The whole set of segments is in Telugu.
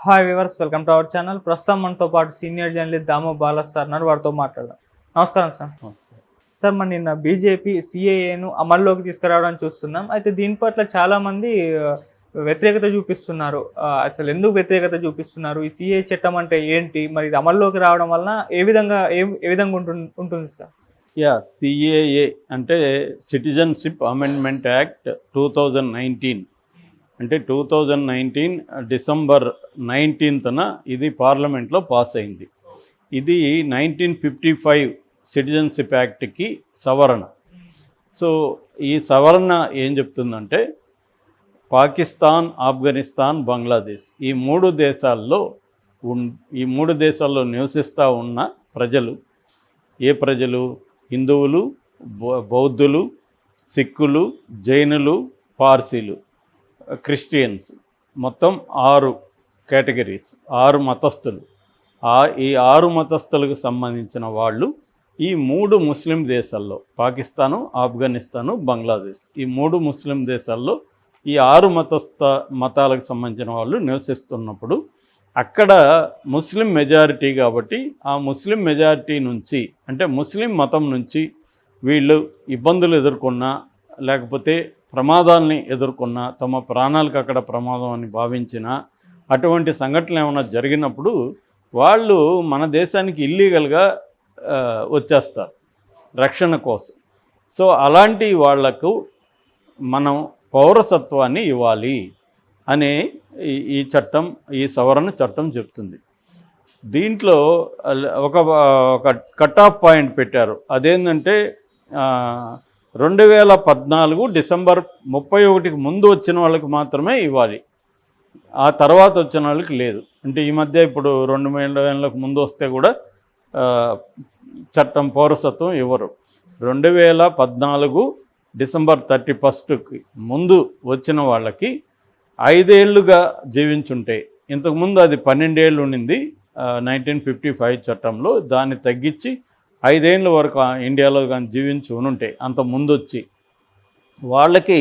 Hi viewers welcome to our channel ప్రస్తుతం మనతో పాటు senior journalist Damo Balas sir ఉన్నారు. వారితో మాట్లాడదాం. నమస్కారం సార్ సార్ మన నిన్న బీజేపీ సిఏఏను అమల్లోకి తీసుకురావడం చూస్తున్నాం. అయితే దీని పట్ల చాలా మంది ఆ, వ్యతిరేకత చూపిస్తున్నారు. అసలు ఎందుకు వ్యతిరేకత చూపిస్తున్నారు? ఈ సిఏ చట్టం అంటే ఏంటి? మరి ఇది అమల్లోకి రావడం వలన ఏ విధంగా ఏ ఏ విధంగా ఉంటుంది ఉంటుంది సార్ యా సిఏఏ అంటే citizenship amendment act two thousand nineteen అంటే టూ థౌజండ్ నైన్టీన్ డిసెంబర్ నైన్టీన్త్న ఇది పార్లమెంట్లో పాస్ అయింది. ఇది నైన్టీన్ ఫిఫ్టీ ఫైవ్ సిటిజన్షిప్ యాక్ట్కి సవరణ. సో ఈ సవరణ ఏం చెప్తుందంటే పాకిస్తాన్ ఆఫ్ఘనిస్తాన్ బంగ్లాదేశ్ ఈ మూడు దేశాల్లో ఈ మూడు దేశాల్లో నివసిస్తూ ఉన్న ప్రజలు ఏ ప్రజలు? హిందువులు బౌ- బౌద్ధులు సిక్కులు జైనులు పార్సీలు. క్రిస్టియన్స్. మొత్తం ఆరు కేటగిరీస్ ఆరు మతస్థులు. ఆ ఈ ఆరు మతస్థులకు సంబంధించిన వాళ్ళు ఈ మూడు ముస్లిం దేశాల్లో పాకిస్తాను ఆఫ్ఘనిస్తాను బంగ్లాదేశ్. ఈ మూడు ముస్లిం దేశాల్లో ఈ ఆరు మతస్థ మతాలకు సంబంధించిన వాళ్ళు నివసిస్తున్నప్పుడు అక్కడ ముస్లిం మెజారిటీ కాబట్టి ఆ ముస్లిం మెజారిటీ నుంచి అంటే ముస్లిం మతం నుంచి వీళ్ళు ఇబ్బందులు ఎదుర్కొన్నా లేకపోతే ప్రమాదాల్ని ఎదుర్కొన్నా తమ ప్రాణాలకు అక్కడ ప్రమాదం అని భావించిన అటువంటి సంఘటనలు ఏమైనా జరిగినప్పుడు వాళ్ళు మన దేశానికి ఇల్లీగల్గా వచ్చేస్తారు రక్షణ కోసం. సో అలాంటి వాళ్ళకు మనం పౌరసత్వాన్ని ఇవ్వాలి అనే ఈ- ఈ చట్టం ఈ సవరణ చట్టం చెప్తుంది. దీంట్లో ఒక ఒక కట్ ఆఫ్ పాయింట్ పెట్టారు అదేంటంటే రెండు వేల పద్నాలుగు డిసెంబర్ ముప్పై ఒకటికి ముందు వచ్చిన వాళ్ళకి మాత్రమే ఇవ్వాలి. ఆ తర్వాత వచ్చిన వాళ్ళకి లేదు. అంటే ఈ మధ్య ఇప్పుడు రెండు వేలకు ముందు వస్తే కూడా చట్టం పౌరసత్వం ఇవ్వరు. రెండు వేల పద్నాలుగు డిసెంబర్ థర్టీ ఫస్ట్కి ముందు వచ్చిన వాళ్ళకి ఐదేళ్ళుగా జీవించుంటే ఇంతకుముందు అది పన్నెండేళ్ళు ఉండింది నైన్టీన్ ఫిఫ్టీ ఫైవ్ చట్టంలో. దాన్ని తగ్గించి ఐదేళ్ళ వరకు ఇండియాలో కానీ జీవించి ఉనుంటే అంత ముందు వచ్చి వాళ్ళకి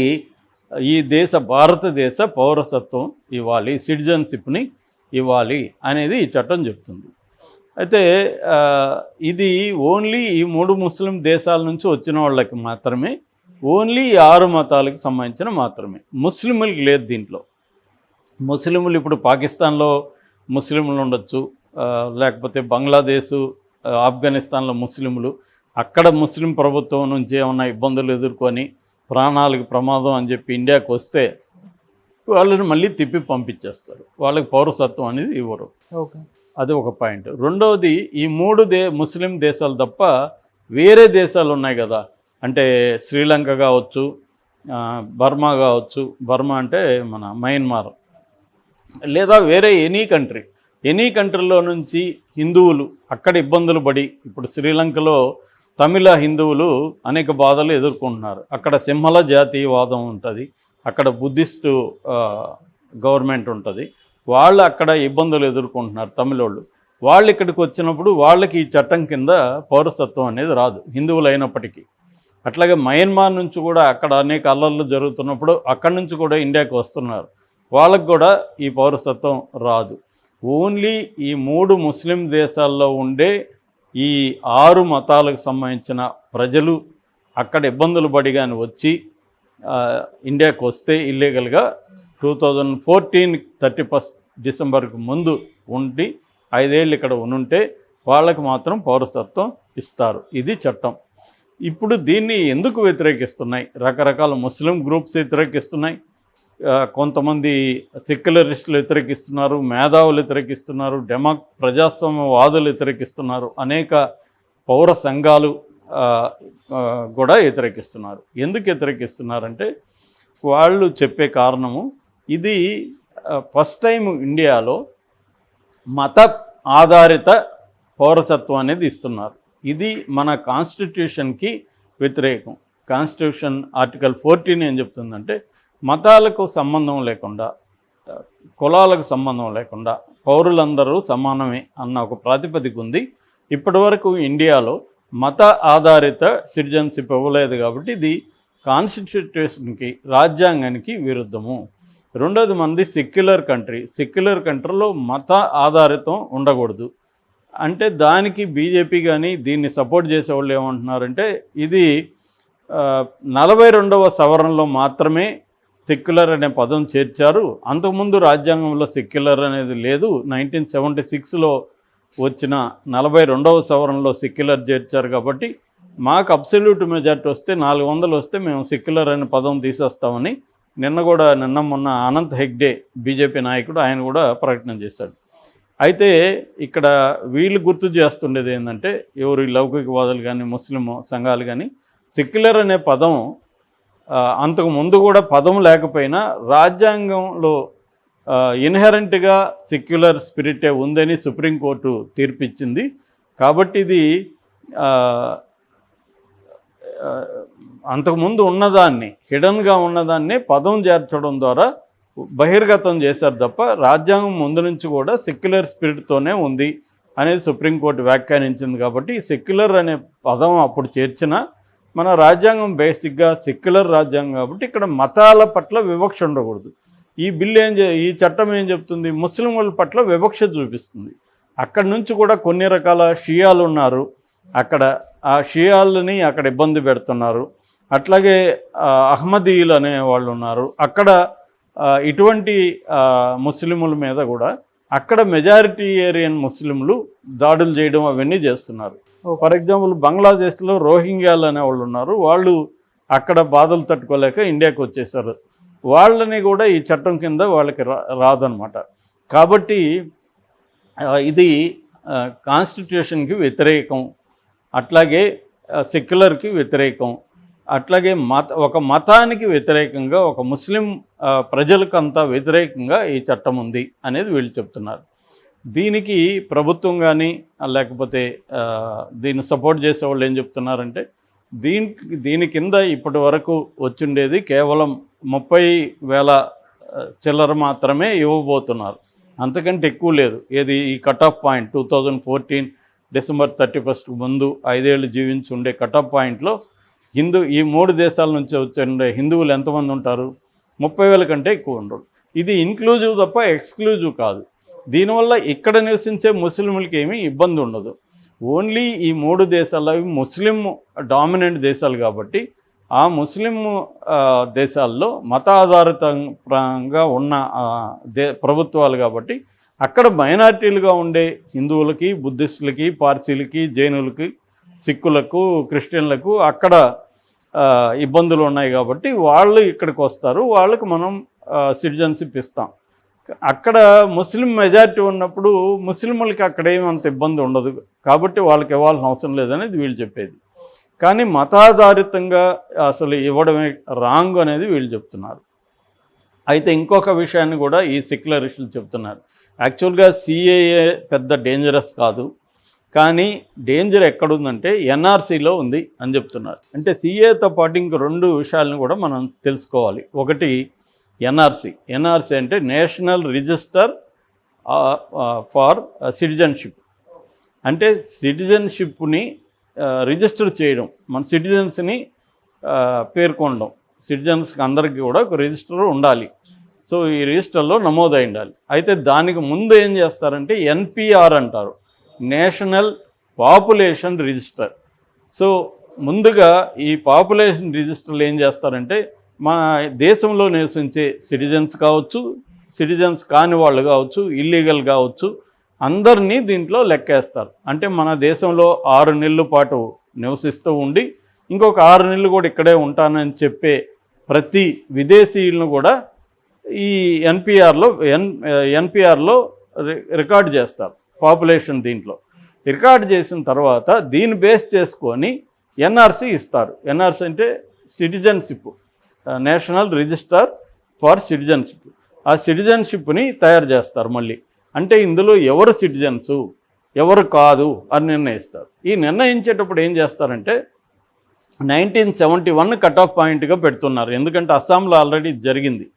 ఈ దేశ భారతదేశ పౌరసత్వం ఇవ్వాలి సిటిజన్షిప్ని ఇవ్వాలి అనేది ఈ చట్టం చెప్తుంది. అయితే ఇది ఓన్లీ ఈ మూడు ముస్లిం దేశాల నుంచి వచ్చిన వాళ్ళకి మాత్రమే ఓన్లీ ఈ ఆరు మతాలకు సంబంధించిన మాత్రమే. ముస్లింలకి లేదు దీంట్లో. ముస్లింలు ఇప్పుడు పాకిస్తాన్లో ముస్లింలు ఉండొచ్చు లేకపోతే బంగ్లాదేశు ఆఫ్ఘనిస్తాన్లో ముస్లింలు. అక్కడ ముస్లిం ప్రభుత్వం నుంచి ఏమైనా ఇబ్బందులు ఎదుర్కొని ప్రాణాలకు ప్రమాదం అని చెప్పి ఇండియాకి వస్తే వాళ్ళని మళ్ళీ తిప్పి పంపించేస్తారు. వాళ్ళకి పౌరసత్వం అనేది ఇవ్వరు. ఓకే. అది ఒక పాయింట్. రెండవది ఈ మూడు దే ముస్లిం దేశాలు తప్ప వేరే దేశాలు ఉన్నాయి కదా. అంటే శ్రీలంక కావచ్చు బర్మా కావచ్చు. బర్మా అంటే మన మయన్మార్. లేదా వేరే ఎనీ కంట్రీ. ఎనీ కంట్రీలో నుంచి హిందువులు అక్కడ ఇబ్బందులు పడి ఇప్పుడు శ్రీలంకలో తమిళ హిందువులు అనేక బాధలు ఎదుర్కొంటున్నారు. అక్కడ సింహల జాతీయవాదం ఉంటుంది. అక్కడ బుద్ధిస్టు గవర్నమెంట్ ఉంటుంది. వాళ్ళు అక్కడ ఇబ్బందులు ఎదుర్కొంటున్నారు తమిళోళ్ళు. వాళ్ళు ఇక్కడికి వచ్చినప్పుడు వాళ్ళకి ఈ చట్టం కింద పౌరసత్వం అనేది రాదు హిందువులు అయినప్పటికీ. అట్లాగే మయన్మార్ నుంచి కూడా అక్కడ అనేక అల్లర్లు జరుగుతున్నప్పుడు అక్కడి నుంచి కూడా ఇండియాకి వస్తున్నారు. వాళ్ళకు కూడా ఈ పౌరసత్వం రాదు. ఓన్లీ ఈ మూడు ముస్లిం దేశాల్లో ఉండే ఈ ఆరు మతాలకు సంబంధించిన ప్రజలు అక్కడ ఇబ్బందులు పడి కానీ వచ్చి ఇండియాకు వస్తే ఇల్లీగల్గా two thousand fourteen thirty first డిసెంబర్కి ముందు ఉండి ఐదేళ్ళు ఇక్కడ ఉనుంటే వాళ్ళకి మాత్రం పౌరసత్వం ఇస్తారు. ఇది చట్టం. ఇప్పుడు దీన్ని ఎందుకు వ్యతిరేకిస్తున్నాయి? రకరకాల ముస్లిం గ్రూప్స్ వ్యతిరేకిస్తున్నాయి. కొంతమంది సెక్యులరిస్టులు వ్యతిరేకిస్తున్నారు మేధావులు వ్యతిరేకిస్తున్నారు డెమో ప్రజాస్వామ్యవాదులు వ్యతిరేకిస్తున్నారు అనేక పౌర సంఘాలు కూడా వ్యతిరేకిస్తున్నారు. ఎందుకు వ్యతిరేకిస్తున్నారంటే వాళ్ళు చెప్పే కారణము ఇది ఫస్ట్ టైం ఇండియాలో మత ఆధారిత పౌరసత్వం అనేది ఇస్తున్నారు. ఇది మన కాన్స్టిట్యూషన్కి వ్యతిరేకం. కాన్స్టిట్యూషన్ ఆర్టికల్ ఫోర్టీన్ ఏం చెప్తుందంటే మతాలకు సంబంధం లేకుండా కులాలకు సంబంధం లేకుండా పౌరులందరూ సమానమే అన్న ఒక ప్రాతిపదిక ఉంది. ఇప్పటివరకు ఇండియాలో మత ఆధారిత సిటిజన్షిప్ ఇవ్వలేదు కాబట్టి ఇది కాన్స్టిట్యూషన్కి రాజ్యాంగానికి విరుద్ధము. రెండోది మంది సెక్యులర్ కంట్రీ. సెక్యులర్ కంట్రీలో మత ఆధారితం ఉండకూడదు. అంటే దానికి బీజేపీ కానీ దీన్ని సపోర్ట్ చేసేవాళ్ళు ఏమంటున్నారంటే ఇది నలభై రెండవ సవరణలో మాత్రమే సెక్యులర్ అనే పదం చేర్చారు. అంతకుముందు రాజ్యాంగంలో సెక్యులర్ అనేది లేదు. నైన్టీన్ సెవెంటీ సిక్స్లో వచ్చిన నలభై రెండవ సవరణలో సెక్యులర్ చేర్చారు కాబట్టి మాకు అబ్సల్యూట్ మెజార్టీ వస్తే నాలుగు వందలు వస్తే మేము సెక్యులర్ అనే పదం తీసేస్తామని నిన్న కూడా నిన్న మొన్న అనంత్ హెగ్డే బీజేపీ నాయకుడు ఆయన కూడా ప్రకటన చేశాడు. అయితే ఇక్కడ వీళ్ళు గుర్తు చేస్తుండేది ఏంటంటే ఎవరు లౌకికవాదులు కానీ ముస్లిం సంఘాలు కానీ సెక్యులర్ అనే పదం అంతకు ముందు కూడా పదం లేకపోయినా రాజ్యాంగంలో ఇన్హెరెంట్గా సెక్యులర్ స్పిరిటే ఉందని సుప్రీంకోర్టు తీర్పిచ్చింది. కాబట్టి ఇది అంతకుముందు ఉన్నదాన్ని హిడన్గా ఉన్నదాన్ని పదం చేర్చడం ద్వారా బహిర్గతం చేశారు తప్ప రాజ్యాంగం ముందు నుంచి కూడా సెక్యులర్ స్పిరిట్తోనే ఉంది అనేది సుప్రీంకోర్టు వ్యాఖ్యానించింది. కాబట్టి ఈ సెక్యులర్ అనే పదం అప్పుడు చేర్చిన మన రాజ్యాంగం బేసిక్గా సెక్యులర్ రాజ్యాంగం కాబట్టి ఇక్కడ మతాల పట్ల వివక్ష ఉండకూడదు. ఈ బిల్లు ఏం చే ఈ చట్టం ఏం చెప్తుంది? ముస్లింల పట్ల వివక్ష చూపిస్తుంది. అక్కడి నుంచి కూడా కొన్ని రకాల షియాలు ఉన్నారు. అక్కడ ఆ షియాలని అక్కడ ఇబ్బంది పెడుతున్నారు. అట్లాగే అహ్మదీయులు అనే వాళ్ళు ఉన్నారు. అక్కడ ఇటువంటి ముస్లిముల మీద కూడా అక్కడ మెజారిటీ ఏరియన్ ముస్లింలు దాడులు చేయడం అవన్నీ చేస్తున్నారు. ఫర్ ఎగ్జాంపుల్ బంగ్లాదేశ్లో రోహింగ్యాలు అనే వాళ్ళు ఉన్నారు. వాళ్ళు అక్కడ బాధలు తట్టుకోలేక ఇండియాకి వచ్చేసారు. వాళ్ళని కూడా ఈ చట్టం కింద వాళ్ళకి రా రాదనమాట. కాబట్టి ఇది కాన్స్టిట్యూషన్కి వ్యతిరేకం. అట్లాగే సెక్యులర్కి వ్యతిరేకం. అట్లాగే మత ఒక మతానికి వ్యతిరేకంగా ఒక ముస్లిం ప్రజలకంతా వ్యతిరేకంగా ఈ చట్టం ఉంది అనేది వీళ్ళు చెప్తున్నారు. దీనికి ప్రభుత్వం కానీ లేకపోతే దీన్ని సపోర్ట్ చేసే వాళ్ళు ఏం చెప్తున్నారంటే దీనికి దీని కింద ఇప్పటి వరకు వచ్చిండేది కేవలం ముప్పై వేల చిల్లర మాత్రమే ఇవ్వబోతున్నారు. అంతకంటే ఎక్కువ లేదు. ఏది ఈ cut off point two thousand fourteen December thirty first ముందు ఐదేళ్ళు జీవించి ఉండే కట్ ఆఫ్ పాయింట్లో హిందూ ఈ మూడు దేశాల నుంచి వచ్చే హిందువులు ఎంతమంది ఉంటారు? ముప్పై వేల కంటే ఎక్కువ ఉండరు. ఇది ఇన్క్లూజివ్ తప్ప ఎక్స్క్లూజివ్ కాదు. దీనివల్ల ఇక్కడ నివసించే ముస్లింలకి ఏమీ ఇబ్బంది ఉండదు. ఓన్లీ ఈ మూడు దేశాలు అవి ముస్లిం డామినెంట్ దేశాలు కాబట్టి ఆ ముస్లిం దేశాల్లో మత ఆధారితంగా ఉన్న దే ప్రభుత్వాలు కాబట్టి అక్కడ మైనార్టీలుగా ఉండే హిందువులకి బుద్ధిస్టులకి పార్సీలకి జైనులకి సిక్కులకు క్రిస్టియన్లకు అక్కడ ఇబ్బందులు ఉన్నాయి కాబట్టి వాళ్ళు ఇక్కడికి వస్తారు. వాళ్ళకి మనం సిటిజన్షిప్ ఇస్తాం. అక్కడ ముస్లిం మెజారిటీ ఉన్నప్పుడు ముస్లింలకి అక్కడ ఏమి అంత ఇబ్బంది ఉండదు. కాబట్టి వాళ్ళకి ఇవ్వాల్సిన అవసరం లేదనేది వీళ్ళు చెప్పేది. కానీ మతాధారితంగా అసలు ఇవ్వడమే రాంగ్ అనేది వీళ్ళు చెప్తున్నారు. అయితే ఇంకొక విషయాన్ని కూడా ఈ సెక్యులరిస్టులు చెప్తున్నారు. యాక్చువల్గా సిఏఏ పెద్ద డేంజరస్ కాదు. కానీ డేంజర్ ఎక్కడుందంటే ఎన్ఆర్సీలో ఉంది అని చెప్తున్నారు. అంటే సిఏతో పాటు ఇంక రెండు విషయాలను కూడా మనం తెలుసుకోవాలి. ఒకటి ఎన్ఆర్సీ. ఎన్ఆర్సీ అంటే నేషనల్ రిజిస్టర్ ఫార్ సిటిజన్షిప్. అంటే సిటిజన్షిప్ని రిజిస్టర్ చేయడం మన సిటిజన్స్ని పేర్కొనడం. సిటిజన్స్కి అందరికీ కూడా ఒక రిజిస్టర్ ఉండాలి. సో ఈ రిజిస్టర్లో నమోదై ఉండాలి అయితే దానికి ముందు ఏం చేస్తారంటే ఎన్పిఆర్ అంటారు. National population register. సో ముందుగా ఈ పాపులేషన్ రిజిస్టర్లు ఏం చేస్తారంటే మా దేశంలో నివసించే సిటిజన్స్ కావచ్చు సిటిజన్స్ కాని వాళ్ళు కావచ్చు ఇల్లీగల్ కావచ్చు అందరినీ దీంట్లో లెక్కేస్తారు. అంటే మన దేశంలో ఆరు నెలల పాటు నివసిస్తూ ఉండి ఇంకొక ఆరు నెలలు కూడా ఇక్కడే ఉంటానని చెప్పే ప్రతి విదేశీయులను కూడా ఈ ఎన్పిఆర్లో ఎన్ ఎన్పిఆర్లో రికార్డ్ చేస్తారు పాపులేషన్ దీంట్లో. రికార్డ్ చేసిన తర్వాత దీన్ని బేస్ చేసుకొని ఎన్ఆర్సి ఇస్తారు. ఎన్ఆర్సి అంటే citizenship. National register for citizenship. ఆ సిటిజన్షిప్ని తయారు చేస్తారు మళ్ళీ. అంటే ఇందులో ఎవరు సిటిజన్సు ఎవరు కాదు అని నిర్ణయిస్తారు. ఈ నిర్ణయించేటప్పుడు ఏం చేస్తారంటే nineteen seventy one cut off పాయింట్గా పెడుతున్నారు. ఎందుకంటే అస్సాంలో ఆల్రెడీ జరిగింది.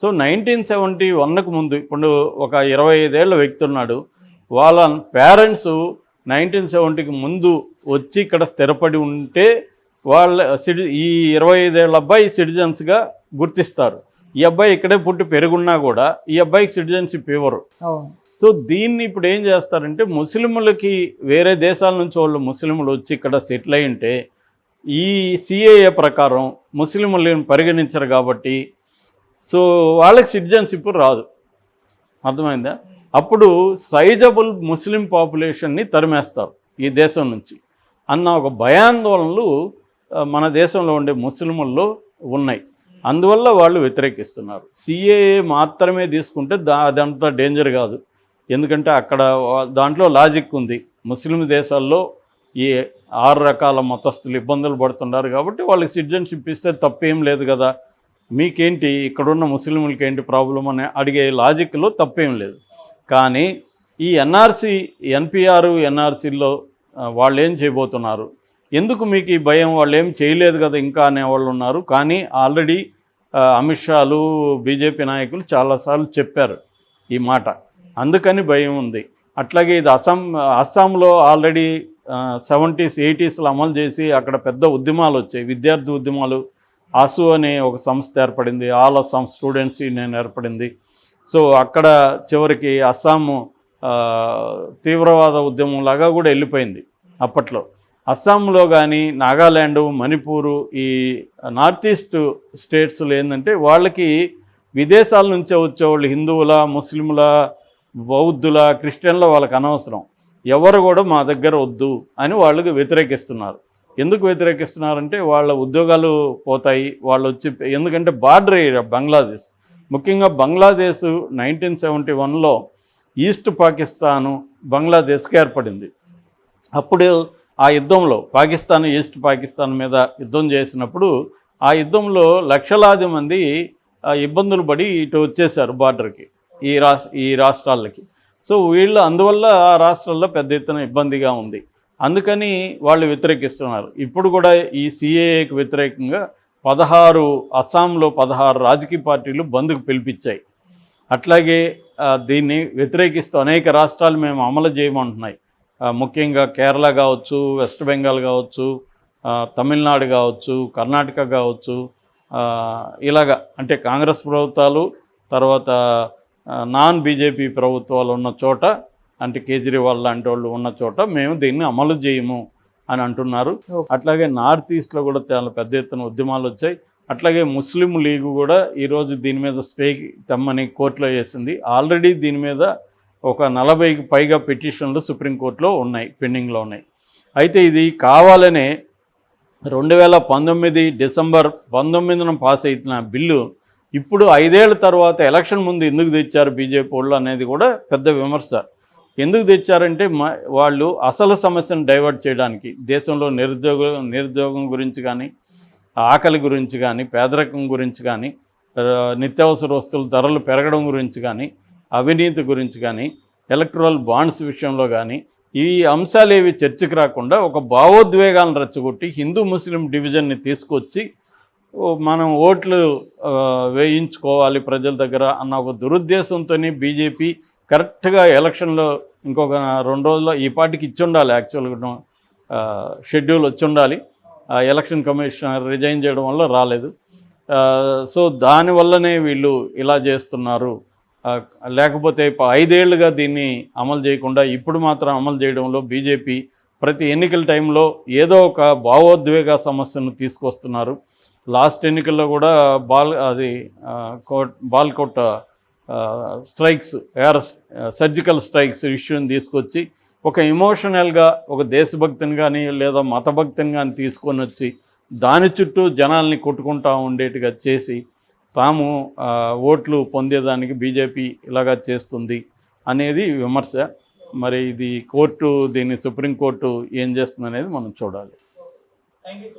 సో నైన్టీన్ సెవెంటీ వన్కు ముందు ఇప్పుడు ఒక ఇరవై ఐదేళ్ళ వ్యక్తి ఉన్నాడు. వాళ్ళ పేరెంట్స్ నైన్టీన్ సెవెంటీకి ముందు వచ్చి ఇక్కడ స్థిరపడి ఉంటే వాళ్ళ సిటి ఈ ఇరవై ఐదేళ్ళ అబ్బాయి సిటిజన్స్గా గుర్తిస్తారు. ఈ అబ్బాయి ఇక్కడే పుట్టి పెరుగున్నా కూడా ఈ అబ్బాయికి సిటిజన్షిప్ ఇవ్వరు. సో దీన్ని ఇప్పుడు ఏం చేస్తారంటే ముస్లింలకి వేరే దేశాల నుంచి వాళ్ళు ముస్లింలు వచ్చి ఇక్కడ సెటిల్ అయి ఉంటే ఈ సిఏఏ ప్రకారం ముస్లింలను పరిగణించరు కాబట్టి సో వాళ్ళకి సిటిజన్షిప్ రాదు. అర్థమైందా? అప్పుడు సైజబుల్ ముస్లిం పాపులేషన్ని తరిమేస్తారు ఈ దేశం నుంచి. అన్న ఒక భయాందోళనలు మన దేశంలో ఉండే ముస్లింల్లో ఉన్నాయి. అందువల్ల వాళ్ళు వ్యతిరేకిస్తున్నారు. సిఏఏ మాత్రమే తీసుకుంటే దా అదంతా డేంజర్ కాదు. ఎందుకంటే అక్కడ దాంట్లో లాజిక్ ఉంది. ముస్లిం దేశాల్లో ఈ ఆరు రకాల మతస్థులు ఇబ్బందులు పడుతున్నారు కాబట్టి వాళ్ళకి సిటిజన్షిప్ ఇస్తే తప్పేం లేదు కదా. మీకేంటి? ఇక్కడున్న ముస్లింలకి ఏంటి ప్రాబ్లం అని అడిగే లాజిక్లో తప్పేం లేదు. కానీ ఈ ఎన్ఆర్సి ఎన్పిఆర్ ఎన్ఆర్సీలో వాళ్ళు ఏం చేయబోతున్నారు? ఎందుకు మీకు ఈ భయం? వాళ్ళు ఏం చేయలేదు కదా ఇంకా అనేవాళ్ళు ఉన్నారు. కానీ ఆల్రెడీ అమిత్ షాలు బీజేపీ నాయకులు చాలాసార్లు చెప్పారు ఈ మాట. అందుకని భయం ఉంది. అట్లాగే ఇది అస్సాం అస్సాంలో ఆల్రెడీ సెవెంటీస్ ఎయిటీస్లో అమలు చేసి అక్కడ పెద్ద ఉద్యమాలు వచ్చాయి. విద్యార్థి ఉద్యమాలు ఆసు అనే ఒక సంస్థ ఏర్పడింది. ఆల్ అస్సాం స్టూడెంట్స్ యూనియన్ ఏర్పడింది. సో అక్కడ చివరికి అస్సాము తీవ్రవాద ఉద్యమం లాగా కూడా వెళ్ళిపోయింది అప్పట్లో. అస్సాంలో కానీ నాగాల్యాండ్ మణిపూరు ఈ నార్త్ ఈస్ట్ స్టేట్స్లో ఏంటంటే వాళ్ళకి విదేశాల నుంచి వచ్చేవాళ్ళు హిందువుల ముస్లింల బౌద్ధుల క్రిస్టియన్ల వాళ్ళకి అనవసరం. ఎవరు కూడా మా దగ్గర వద్దు అని వాళ్ళకి వ్యతిరేకిస్తున్నారు. ఎందుకు వ్యతిరేకిస్తున్నారంటే వాళ్ళ ఉద్యోగాలు పోతాయి వాళ్ళు వచ్చి ఎందుకంటే బార్డర్ ఏరియా బంగ్లాదేశ్. ముఖ్యంగా బంగ్లాదేశ్ నైన్టీన్ సెవెంటీ వన్లో ఈస్ట్ పాకిస్తాను బంగ్లాదేశ్కి ఏర్పడింది. అప్పుడు ఆ యుద్ధంలో పాకిస్తాన్ ఈస్ట్ పాకిస్తాన్ మీద యుద్ధం చేసినప్పుడు ఆ యుద్ధంలో లక్షలాది మంది ఇబ్బందులు పడి ఇటు వచ్చేసారు బార్డర్కి ఈ రాస్ ఈ రాష్ట్రాలకి. సో వీళ్ళు అందువల్ల ఆ రాష్ట్రాల్లో పెద్ద ఎత్తున ఇబ్బందిగా ఉంది. అందుకని వాళ్ళు వ్యతిరేకిస్తున్నారు. ఇప్పుడు కూడా ఈ సిఏఏకి వ్యతిరేకంగా పదహారు అస్సాంలో పదహారు రాజకీయ పార్టీలు బంద్కు పిలిపించాయి. అట్లాగే దీన్ని వ్యతిరేకిస్తూ అనేక రాష్ట్రాలు మేము అమలు చేయమంటున్నాయి. ముఖ్యంగా కేరళ కావచ్చు వెస్ట్ బెంగాల్ కావచ్చు తమిళనాడు కావచ్చు కర్ణాటక కావచ్చు ఇలాగా అంటే కాంగ్రెస్ ప్రభుత్వాలు తర్వాత నాన్ బీజేపీ ప్రభుత్వాలు ఉన్న చోట అంటే కేజ్రీవాల్ లాంటి వాళ్ళు ఉన్న చోట మేము దీన్ని అమలు చేయము అని అంటున్నారు. అట్లాగే నార్త్ ఈస్ట్లో కూడా చాలా పెద్ద ఎత్తున ఉద్యమాలు వచ్చాయి. అట్లాగే ముస్లిం లీగ్ కూడా ఈరోజు దీని మీద స్టే తెమ్మని కోర్టులో వేసింది. ఆల్రెడీ దీని మీద ఒక నలభైకి పైగా పిటిషన్లు సుప్రీంకోర్టులో ఉన్నాయి పెండింగ్లో ఉన్నాయి. అయితే ఇది కావాలనే రెండు వేల పంతొమ్మిది డిసెంబర్ పంతొమ్మిదిన పాస్ అవుతున్న బిల్లు ఇప్పుడు ఐదేళ్ళ తర్వాత ఎలక్షన్ ముందు ఎందుకు తెచ్చారు బీజేపీ వాళ్ళు అనేది కూడా పెద్ద విమర్శ. ఎందుకు తెచ్చారంటే వాళ్ళు అసలు సమస్యను డైవర్ట్ చేయడానికి దేశంలో నిరుద్యోగ నిరుద్యోగం గురించి కానీ ఆకలి గురించి కానీ పేదరికం గురించి కానీ నిత్యావసర వస్తువుల ధరలు పెరగడం గురించి కానీ అవినీతి గురించి కానీ ఎలక్ట్రల్ బాండ్స్ విషయంలో కానీ ఈ అంశాలు ఏవి చర్చకు రాకుండా ఒక భావోద్వేగాలను రెచ్చగొట్టి హిందూ ముస్లిం డివిజన్ని తీసుకొచ్చి మనం ఓట్లు వేయించుకోవాలి ప్రజల దగ్గర అన్న ఒక దురుద్దేశంతోనే బీజేపీ కరెక్ట్గా ఎలక్షన్లో ఇంకొక రెండు రోజుల్లో ఈ పార్టీకి ఇచ్చి ఉండాలి. యాక్చువల్గా షెడ్యూల్ వచ్చి ఉండాలి. ఆ ఎలక్షన్ కమిషనర్ రిజైన్ చేయడం వల్ల రాలేదు. సో దానివల్లనే వీళ్ళు ఇలా చేస్తున్నారు. లేకపోతే ఐదేళ్ళుగా దీన్ని అమలు చేయకుండా ఇప్పుడు మాత్రం అమలు చేయడంలో బీజేపీ ప్రతి ఎన్నికల టైంలో ఏదో ఒక భావోద్వేగ సమస్యను తీసుకొస్తున్నారు. లాస్ట్ ఎన్నికల్లో కూడా బాల్ అది ఆ, కోట్ బాల్ స్ట్రైక్స్ ఎయిర్ సర్జికల్ స్ట్రైక్స్ ఇష్యూని తీసుకొచ్చి ఒక ఇమోషనల్గా ఒక దేశభక్తిని కానీ లేదా మతభక్తిని కానీ తీసుకొని వచ్చి దాని చుట్టూ జనాల్ని కొట్టుకుంటా ఉండేట్టుగా చేసి తాము ఓట్లు పొందేదానికి బీజేపీ ఇలాగా చేస్తుంది అనేది విమర్శ. మరి ఇది కోర్టు దీన్ని సుప్రీంకోర్టు ఏం చేస్తుంది అనేది మనం చూడాలి. Thank you